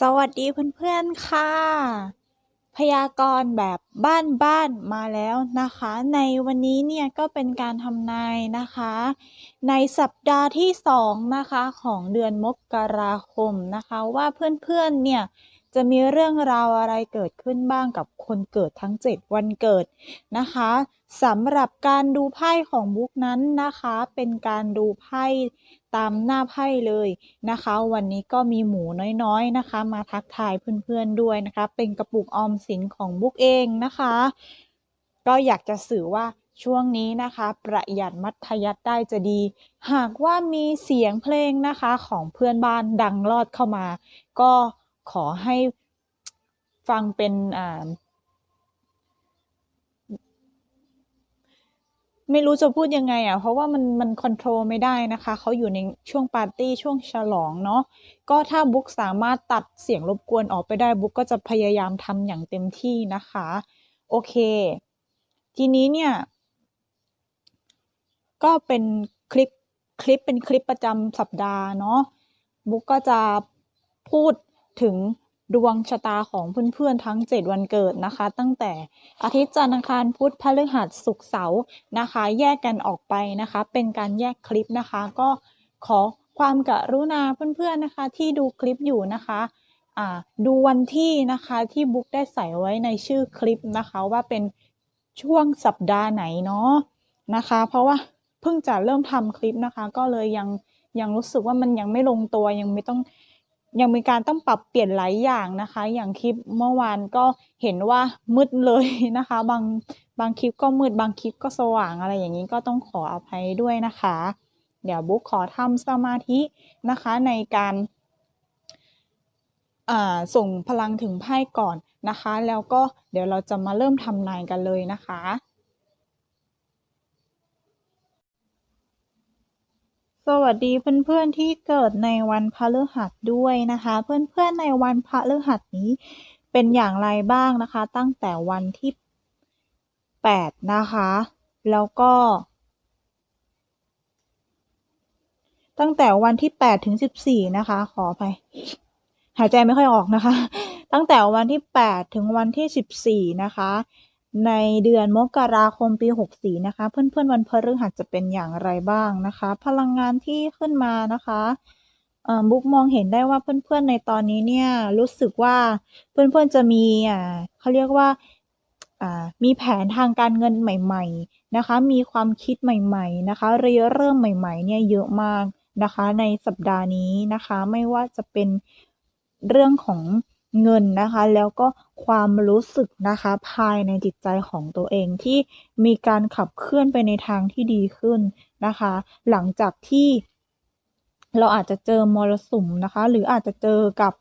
สวัสดีเพื่อนๆค่ะ พยากรณ์แบบบ้านๆมาแล้วนะคะ ในวันนี้เนี่ยก็เป็นการทำนายนะคะ ในสัปดาห์ที่สองนะคะของเดือนมกราคมนะคะ ว่าเพื่อนๆเนี่ย จะมีเรื่องราวอะไรเกิดขึ้นบ้างกับคนเกิดทั้ง 7 วันเกิดนะคะสำหรับการดูไพ่ของบุ๊กนั้นนะคะ เป็นการดูไพ่ตามหน้าไพ่เลยนะคะ วันนี้ก็มีหมูน้อยๆนะคะ มาทักทายเพื่อนๆด้วยนะคะ เป็นกระปุกออมสินของบุ๊กเองนะคะ ก็อยากจะสื่อว่าช่วงนี้นะคะ ประหยัดมัธยัติได้จะดี หากว่ามีเสียงเพลงนะคะของเพื่อนบ้านดังลอดเข้ามา ก็ ขอให้ฟังเป็นอ่าไม่รู้จะพูดยังไงอะ เพราะว่ามันมันคอนโทรลไม่ได้นะคะ เขาอยู่ในช่วงปาร์ตี้ช่วงฉลองเนาะ ก็ถ้าบุ๊กสามารถตัดเสียงรบกวนออกไปได้บุ๊กก็จะพยายามทำอย่างเต็มที่นะคะ โอเค ทีนี้เนี่ย ก็เป็นคลิปคลิปเป็นคลิปประจำสัปดาห์เนาะบุ๊กก็จะพูด ถึงดวงชะตาของเพื่อนๆทั้ง 7 วันเกิดนะคะ ตั้งแต่อาทิตย์จันทร์อังคารพุธพฤหัสศุกร์เสาร์นะคะ แยกกันออกไปนะคะ เป็นการแยกคลิปนะคะ ก็ขอความกรุณาเพื่อนๆนะคะที่ดูคลิปอยู่นะคะดูวันที่นะคะที่บุ๊กได้ใส่ไว้ในชื่อคลิปนะคะว่าเป็นช่วงสัปดาห์ไหนเนาะนะคะ เพราะว่าเพิ่งจะเริ่มทำคลิปนะคะ ก็เลยยังยังรู้สึกว่ามันยังไม่ลงตัวยังไม่ต้อง ยังมีการต้องปรับเปลี่ยนหลายอย่างนะคะ อย่างคลิปเมื่อวานก็เห็นว่ามืดเลยนะคะ บางบางคลิปก็มืดบางคลิปก็สว่างอะไรอย่างนี้ก็ต้องขออภัยด้วยนะคะ เดี๋ยวบุ๊กขอทำสมาธินะคะในการส่งพลังถึงไพ่ก่อนนะคะ แล้วก็เดี๋ยวเราจะมาเริ่มทำนายกันเลยนะคะ สวัสดีเพื่อนๆที่เกิดในวันพฤหัสด้วยนะคะ เพื่อนๆในวันพฤหัสนี้เป็นอย่างไรบ้างนะคะ ตั้งแต่วันที่ 8 นะคะ แล้วก็ ตั้งแต่วันที่ 8 ถึง 14 นะคะ ขอไปหายใจไม่ค่อยออกนะคะ ตั้งแต่วันที่ 8 ถึงวันที่ 14 นะคะ ในเดือนมกราคมปี 64 นะคะ เพื่อนๆ วันพฤหัสจะเป็นอย่างไรบ้างนะคะ พลังงานที่ขึ้นมานะคะบุ๊กมองเห็นได้ว่าเพื่อนๆ ในตอนนี้เนี่ยรู้สึกว่าเพื่อนๆ จะมีอ่าเขาเรียกว่ามีแผนทางการเงินใหม่ๆนะคะ มีความคิดใหม่ๆนะคะเริ่มใหม่ๆเนี่ยเยอะมากนะคะ ในสัปดาห์นี้นะคะ ไม่ว่าจะเป็นเรื่องของ เงินนะคะ แล้วก็ความรู้สึกนะคะ ภายในจิตใจของตัวเองที่มีการขับเคลื่อนไปในทางที่ดีขึ้นนะคะ หลังจากที่เราอาจจะเจอมรสุมนะคะ หรืออาจจะเจอกับ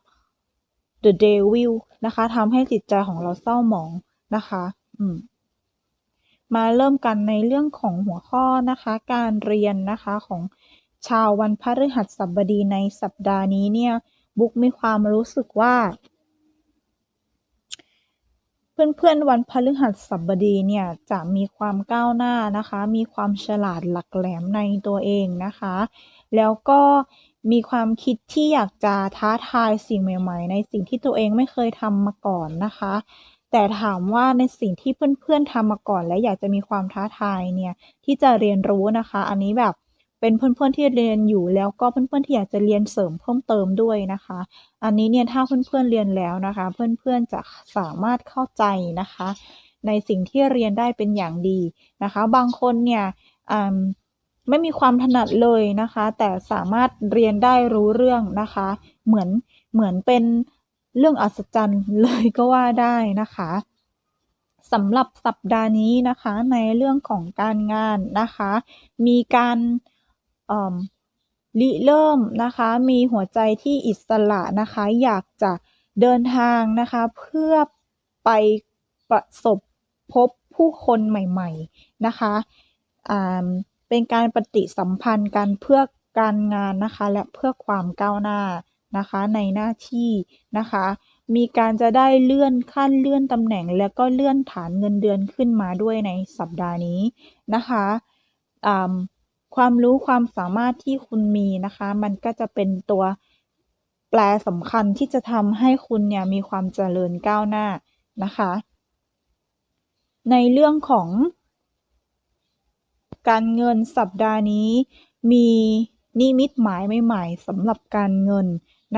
the devil นะคะทำให้จิตใจของเราเศร้าหมองนะคะอืมมาเริ่มกันในเรื่องของหัวข้อนะคะ การเรียนนะคะของชาววันพฤหัสบดีในสัปดาห์นี้เนี่ย บุ๊กมีความรู้สึกว่า เพื่อน ๆ วันพฤหัสบดีเนี่ยจะมีความก้าวหน้านะคะ มีความฉลาดหลักแหลมในตัวเองนะคะ แล้วก็มีความคิดที่อยากจะท้าทายสิ่งใหม่ ๆ ในสิ่งที่ตัวเองไม่เคยทำมาก่อนนะคะ แต่ถามว่าในสิ่งที่เพื่อน ๆทำมาก่อน และอยากจะมีความท้าทายเนี่ยที่จะเรียนรู้นะคะ อันนี้แบบ เป็นเพื่อนๆที่เรียนอยู่แล้วก็เพื่อนๆที่อยากจะเรียนเสริมเพิ่มเติมด้วยนะคะ อันนี้เนี่ยถ้าเพื่อนๆเรียนแล้วนะคะ เพื่อนๆจะสามารถเข้าใจนะคะ ในสิ่งที่เรียนได้เป็นอย่างดีนะคะ บางคนเนี่ยไม่มีความถนัดเลยนะคะ แต่สามารถเรียนได้รู้เรื่องนะคะ เหมือนเหมือนเป็นเรื่องอัศจรรย์เลยก็ว่าได้นะคะสำหรับสัปดาห์นี้นะคะในเรื่องของการงานนะคะ มีการ ริเริ่มนะคะ มีหัวใจที่อิสระนะคะ อยากจะเดินทางนะคะ เพื่อไปประสบพบผู้คนใหม่ๆนะคะเป็นการปฏิสัมพันธ์กันเพื่อการงานนะคะ และเพื่อความก้าวหน้านะคะในหน้าที่นะคะ มีการจะได้เลื่อนขั้นเลื่อนตำแหน่ง แล้วก็เลื่อนฐานเงินเดือนขึ้นมาด้วยในสัปดาห์นี้นะคะ ความรู้ความสามารถที่คุณมีนะคะ มันก็จะเป็นตัวแปรสำคัญที่จะทำให้คุณเนี่ยมีความเจริญก้าวหน้านะคะ ในเรื่องของการเงินสัปดาห์นี้ มีนิมิตหมายใหม่ๆสำหรับการเงิน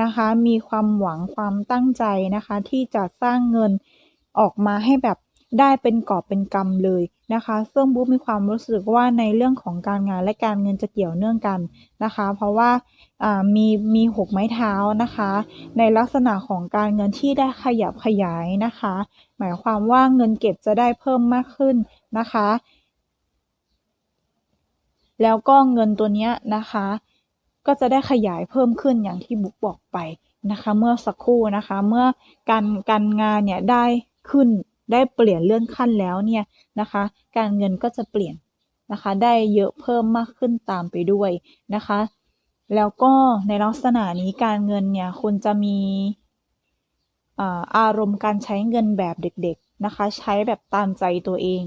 นะคะ มีความหวังความตั้งใจนะคะ ที่จะสร้างเงินออกมาให้แบบ ได้เป็นกอบเป็นกำเลยนะคะ ซึ่งบุ๊กมีความรู้สึกว่าในเรื่องของการงานและการเงินจะเกี่ยวเนื่องกันนะคะ เพราะว่ามีมีหกไม้เท้านะคะ ในลักษณะของการเงินที่ได้ขยับขยายนะคะ หมายความว่าเงินเก็บจะได้เพิ่มมากขึ้นนะคะ แล้วก็เงินตัวนี้นะคะ ก็จะได้ขยายเพิ่มขึ้นอย่างที่บุ๊กบอกไปนะคะ เมื่อสักครู่นะคะ เมื่อการการงานเนี่ยได้ขึ้น ได้เปลี่ยนเลื่อนขั้นแล้วเนี่ยนะคะ การเงินก็จะเปลี่ยนนะคะ ได้เยอะเพิ่มมากขึ้นตามไปด้วยนะคะ แล้วก็ในลักษณะนี้การเงินเนี่ยคุณจะมีอารมณ์การใช้เงินแบบเด็กๆนะคะ ใช้แบบตามใจตัวเอง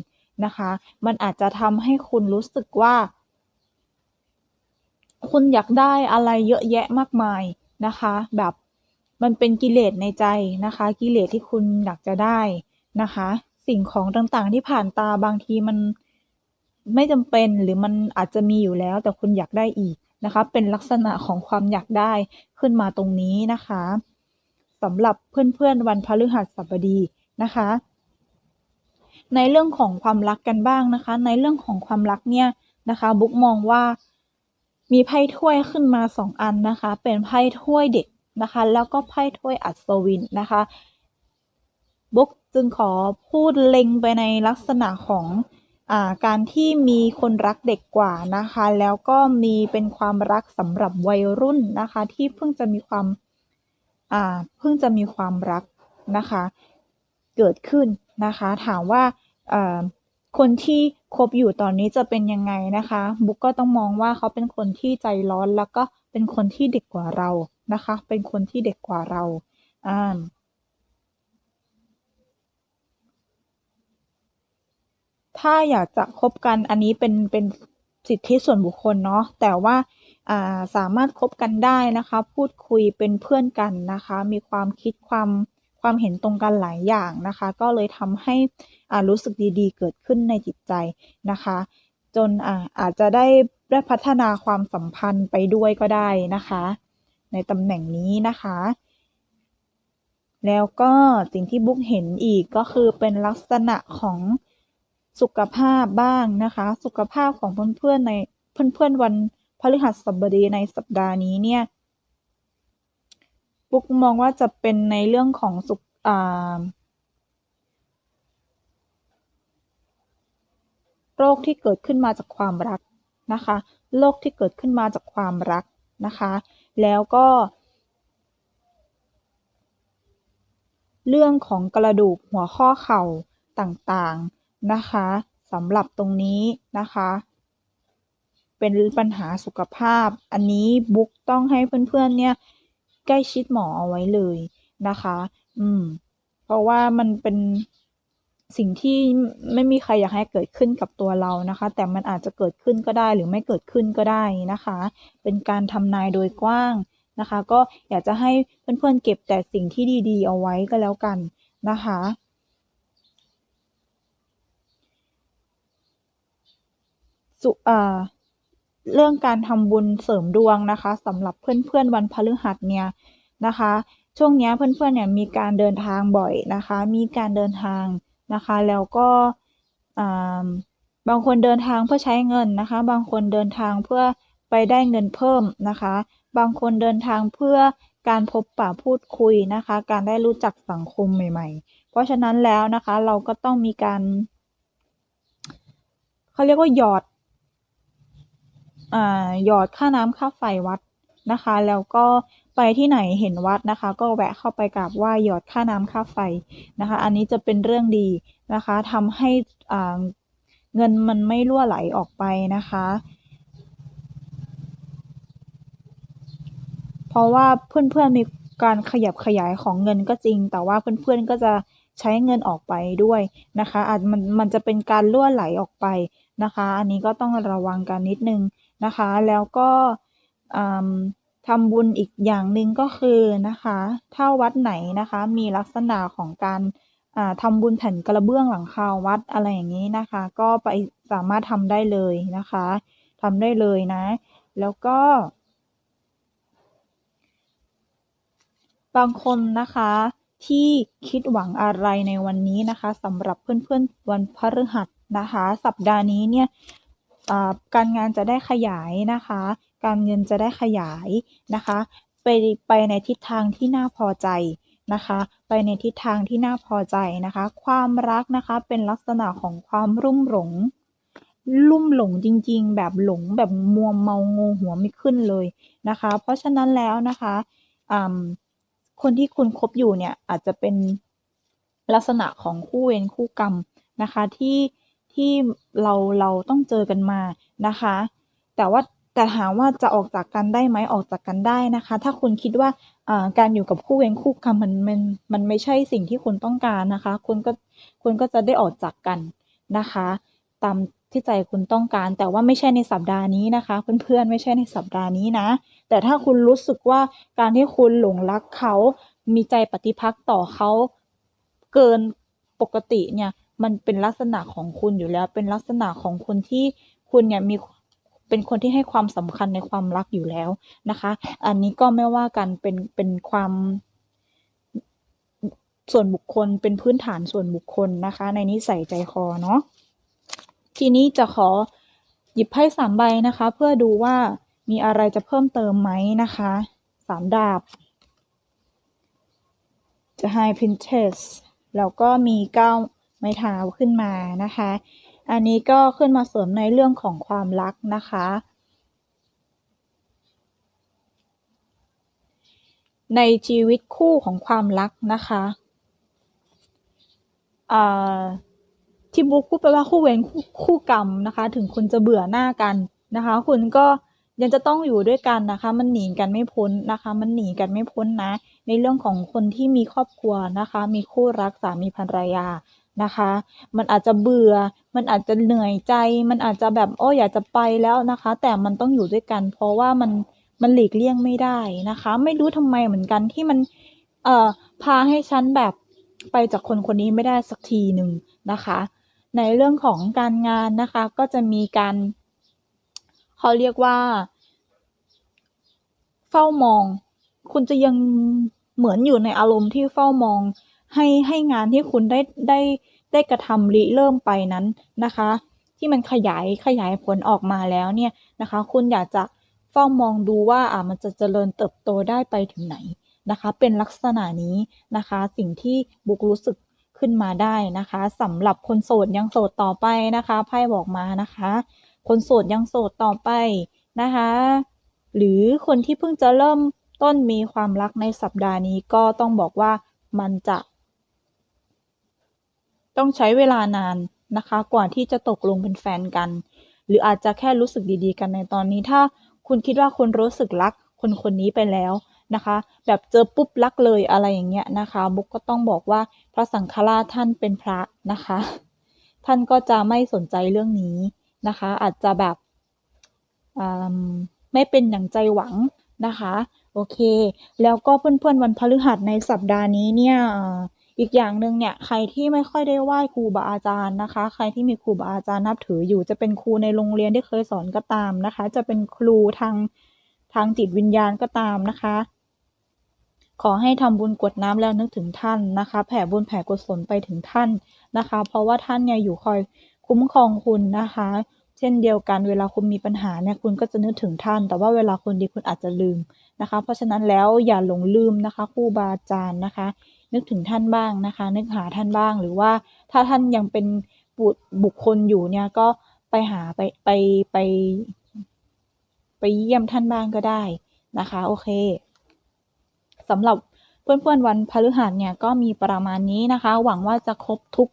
นะคะ มันอาจจะทำให้คุณรู้สึกว่า คุณอยากได้อะไรเยอะแยะมากมายนะคะ แบบมันเป็นกิเลสในใจนะคะ กิเลสที่คุณอยากจะได้ นะคะ สิ่งของต่างๆที่ผ่านตาบางทีมันไม่จำเป็นหรือมันอาจจะมีอยู่แล้ว แต่คุณอยากได้อีกนะคะ เป็นลักษณะของความอยากได้ขึ้นมาตรงนี้นะคะสำหรับเพื่อนๆวันพฤหัสบดีนะคะ ในเรื่องของความรักกันบ้างนะคะ ในเรื่องของความรักเนี่ยนะคะ บุ๊กมองว่ามีไพ่ถ้วยขึ้นมาสองอันนะคะ เป็นไพ่ถ้วยเด็กนะคะ แล้วก็ไพ่ถ้วยอัศวินนะคะ บุ๊ก จึงขอพูดเล็งไปในลักษณะของอาการที่มีคนรักเด็กกว่านะคะ แล้วก็มีเป็นความรักสำหรับวัยรุ่นนะคะ ที่เพิ่งจะมีความอ่าเพิ่งจะมีความรักนะคะ เกิดขึ้นนะคะ ถามว่าคนที่คบอยู่ตอนนี้จะเป็นยังไงนะคะ บุ๊กก็ต้องมองว่าเขาเป็นคนที่ใจร้อนแล้วก็เป็นคนที่เด็กกว่าเรานะคะ เป็นคนที่เด็กกว่าเราอ่า ถ้าอยากจะคบกันอันนี้เป็นเป็นสิทธิส่วนบุคคลเนาะแต่ว่าสามารถคบกันได้นะคะ พูดคุยเป็นเพื่อนกันนะคะ มีความคิดความความเห็นตรงกันหลายอย่างนะคะ ก็เลยทำให้รู้สึกดีๆ เกิดขึ้นในจิตใจนะคะ จนอาอาจจะได้ได้พัฒนาความสัมพันธ์ไปด้วยก็ได้นะคะ ในตำแหน่งนี้นะคะ แล้วก็สิ่งที่บุ๊กเห็นอีกก็คือเป็นลักษณะของ สุขภาพบ้างนะคะ สุขภาพของเพื่อนๆในเพื่อนๆวันพฤหัสบดีในสัปดาห์นี้เนี่ยบุ๊กมองว่าจะเป็นในเรื่องของสุขโรคที่เกิดขึ้นมาจากความรักนะคะ โรคที่เกิดขึ้นมาจากความรักนะคะ แล้วก็ เรื่องของกระดูกหัวข้อเข่าต่างๆ นะคะสำหรับตรงนี้นะคะ เป็นปัญหาสุขภาพ อันนี้บุ๊กต้องให้เพื่อนๆเนี่ยใกล้ชิดหมอเอาไว้เลยนะคะ อืม เพราะว่ามันเป็นสิ่งที่ไม่มีใครอยากให้เกิดขึ้นกับตัวเรานะคะ แต่มันอาจจะเกิดขึ้นก็ได้หรือไม่เกิดขึ้นก็ได้นะคะ เป็นการทำนายโดยกว้างนะคะ ก็อยากจะให้เพื่อนๆเก็บแต่สิ่งที่ดีๆ เอาไว้ก็แล้วกันนะคะ สุเรื่องการทำบุญเสริมดวงนะคะสำหรับเพื่อนๆวันพฤหัสเนี่ยนะคะ ช่วงนี้เพื่อนๆเนี่ยมีการเดินทางบ่อยนะคะ มีการเดินทางนะคะ แล้วก็บางคนเดินทางเพื่อใช้เงินนะคะ บางคนเดินทางเพื่อไปได้เงินเพิ่มนะคะ บางคนเดินทางเพื่อการพบปะพูดคุยนะคะ การได้รู้จักสังคมใหม่ ๆ เพราะฉะนั้นแล้วนะคะเราก็ต้องมีการเขาเรียกว่าหยอด หยอดค่าน้ำค่าไฟวัดนะคะ แล้วก็ไปที่ไหนเห็นวัดนะคะ ก็แวะเข้าไปกราบไหว้หยอดค่าน้ำค่าไฟนะคะ อันนี้จะเป็นเรื่องดีนะคะทำให้เงินมันไม่รั่วไหลออกไปนะคะ เพราะว่าเพื่อนๆมีการขยับขยายของเงินก็จริง แต่ว่าเพื่อนๆก็จะใช้เงินออกไปด้วยนะคะอาจมันมันจะเป็นการรั่วไหลออกไปนะคะ อันนี้ก็ต้องระวังกันนิดนึง นะคะ แล้วก็ทำบุญอีกอย่างหนึ่งก็คือนะคะ ถ้าวัดไหนนะคะมีลักษณะของการทำบุญแผ่นกระเบื้องหลังคาวัดอะไรอย่างนี้นะคะ ก็ไปสามารถทำได้เลยนะคะทำได้เลยนะ แล้วก็ บางคนนะคะที่คิดหวังอะไรในวันนี้นะคะสำหรับเพื่อนๆวันพฤหัสนะคะ สัปดาห์นี้เนี่ย การงานจะได้ขยายนะคะ การเงินจะได้ขยายนะคะ ไปไปในทิศทางที่น่าพอใจนะคะ ไปในทิศทางที่น่าพอใจนะคะ ความรักนะคะเป็นลักษณะของความรุ่มหลง ลุ่มหลงจริงๆ แบบหลงแบบมัวเมางงหัวไม่ขึ้นเลยนะคะ เพราะฉะนั้นแล้วนะคะคนที่คุณคบอยู่เนี่ยอาจจะเป็นลักษณะของคู่เวรคู่กรรมนะคะที่ ที่เราเราต้องเจอกันมานะคะ แต่ว่าแต่ถามว่าจะออกจากกันได้ไหมออกจากกันได้นะคะ ถ้าคุณคิดว่าการอยู่กับคู่เวรคู่กรรมมันมันมันไม่ใช่สิ่งที่คุณต้องการนะคะ คุณก็คุณก็จะได้ออกจากกันนะคะ ตามที่ใจคุณต้องการ แต่ว่าไม่ใช่ในสัปดาห์นี้นะคะ เพื่อนๆไม่ใช่ในสัปดาห์นี้นะ แต่ถ้าคุณรู้สึกว่าการที่คุณหลงรักเขา มีใจปฏิพักษ์ต่อเขาเกินปกติเนี่ย มันเป็นลักษณะของคุณอยู่แล้ว เป็นลักษณะของคนที่คุณเนี่ยมีเป็นคนที่ให้ความสำคัญในความรักอยู่แล้วนะคะ อันนี้ก็ไม่ว่ากันเป็นเป็นความส่วนบุคคลเป็นพื้นฐานส่วนบุคคลนะคะ ในนิสัยใจคอเนาะทีนี้จะขอหยิบไพ่สามใบนะคะ เพื่อดูว่ามีอะไรจะเพิ่มเติมไหมนะคะสามดาบจะ High Princess แล้วก็มีเก้า ไม้เท้าขึ้นมานะคะ อันนี้ก็ขึ้นมาเสริมในเรื่องของความรักนะคะ ในชีวิตคู่ของความรักนะคะที่บุ๊กพูดไปว่าคู่เวรคคู่กรรมนะคะ ถึงคุณจะเบื่อหน้ากันนะคะ คุณก็ยังจะต้องอยู่ด้วยกันนะคะ มันหนีกันไม่พ้นนะคะ มันหนีกันไม่พ้นนะ ในเรื่องของคนที่มีครอบครัวนะคะ มีคู่รักสามีภรรยา นะคะ มันอาจจะเบื่อ มันอาจจะเหนื่อยใจ มันอาจจะแบบโอ้อยากจะไปแล้วนะคะ แต่มันต้องอยู่ด้วยกัน เพราะว่ามันมันหลีกเลี่ยงไม่ได้นะคะ ไม่รู้ทำไมเหมือนกันที่มันเอ่อพาให้ฉันแบบไปจากคนคนนี้ไม่ได้สักทีหนึ่งนะคะ ในเรื่องของการงานนะคะ ก็จะมีการเขาเรียกว่า เฝ้ามอง คุณจะยังเหมือนอยู่ในอารมณ์ที่เฝ้ามอง ให้ให้งานที่คุณได้ได้ได้กระทำริเริ่มไปนั้นนะคะ ที่มันขยายขยายผลออกมาแล้วเนี่ยนะคะ คุณอยากจะเฝ้ามองดูว่าอ่ามันจะเจริญเติบโตได้ไปถึงไหนนะคะ เป็นลักษณะนี้นะคะ สิ่งที่บุกรู้สึกขึ้นมาได้นะคะสำหรับคนโสดยังโสดต่อไปนะคะไพ่บอกมานะคะ คนโสดยังโสดต่อไปนะคะ หรือคนที่เพิ่งจะเริ่มต้นมีความรักในสัปดาห์นี้ก็ต้องบอกว่ามันจะ ต้องใช้เวลานานนะคะ กว่าที่จะตกลงเป็นแฟนกัน หรืออาจจะแค่รู้สึกดีๆ กันในตอนนี้ถ้าคุณคิดว่าคุณรู้สึกรักคนคนนี้ไปแล้วนะคะ แบบเจอปุ๊บรักเลยอะไรอย่างเงี้ยนะคะบุ๊กก็ต้องบอกว่าพระสังฆราชท่านเป็นพระนะคะ ท่านก็จะไม่สนใจเรื่องนี้นะคะ อาจจะแบบไม่เป็นอย่างใจหวังนะคะ โอเค แล้วก็เพื่อนๆวันพฤหัสในสัปดาห์นี้เนี่ย อีกอย่างหนึ่งเนี่ย ใครที่ไม่ค่อยได้ไหว้ครูบาอาจารย์นะคะ ใครที่มีครูบาอาจารย์นับถืออยู่ จะเป็นครูในโรงเรียนที่เคยสอนก็ตามนะคะ จะเป็นครูทางทางจิตวิญญาณก็ตามนะคะ ขอให้ทำบุญกวดน้ำแล้วนึกถึงท่านนะคะ แผ่บุญแผ่กุศลไปถึงท่านนะคะ เพราะว่าท่านเนี่ยอยู่คอยคุ้มครองคุณนะคะ เช่นเดียวกันเวลาคุณมีปัญหาเนี่ยคุณก็จะนึกถึงท่าน แต่ว่าเวลาคนดีคุณอาจจะลืมนะคะ เพราะฉะนั้นแล้วอย่าหลงลืมนะคะครูบาอาจารย์นะคะ นึกถึงท่านบ้างนะคะ นึกหาท่านบ้างหรือว่าถ้าท่านยังเป็นบุคคลอยู่เนี่ยก็ไปหาไปไปไป ไปเยี่ยมท่านบ้างก็ได้นะคะ โอเคสำหรับเพื่อนๆวันพฤหัสเนี่ยก็มีประมาณนี้นะคะ หวังว่าจะครบทุก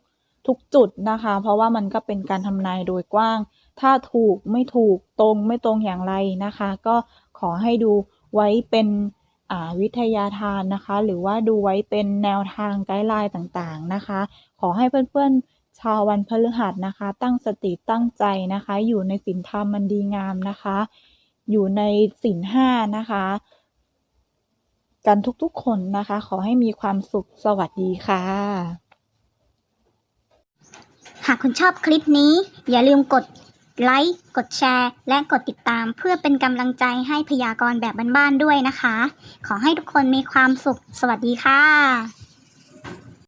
ทุกจุดนะคะ เพราะว่ามันก็เป็นการทำนายโดยกว้าง ถ้าถูกไม่ถูกตรงไม่ตรงอย่างไรนะคะ ก็ขอให้ดูไว้เป็น วิทยาทานนะคะ หรือว่าดูไว้เป็นแนวทางไกด์ไลน์ต่างๆนะคะ ขอให้เพื่อนๆ ชาววันพฤหัสนะคะ ตั้งสติตั้งใจนะคะ อยู่ในศีลธรรมมันดีงามนะคะ อยู่ในศีลห้านะคะ กันทุกๆคนนะคะ ขอให้มีความสุขสวัสดีค่ะ หากคุณชอบคลิปนี้ อย่าลืมกด ไลค์ กดแชร์ และกดติดตามเพื่อเป็นกำลังใจให้พยากรณ์แบบบ้านๆด้วยนะคะ ขอให้ทุกคนมีความสุข สวัสดีค่ะ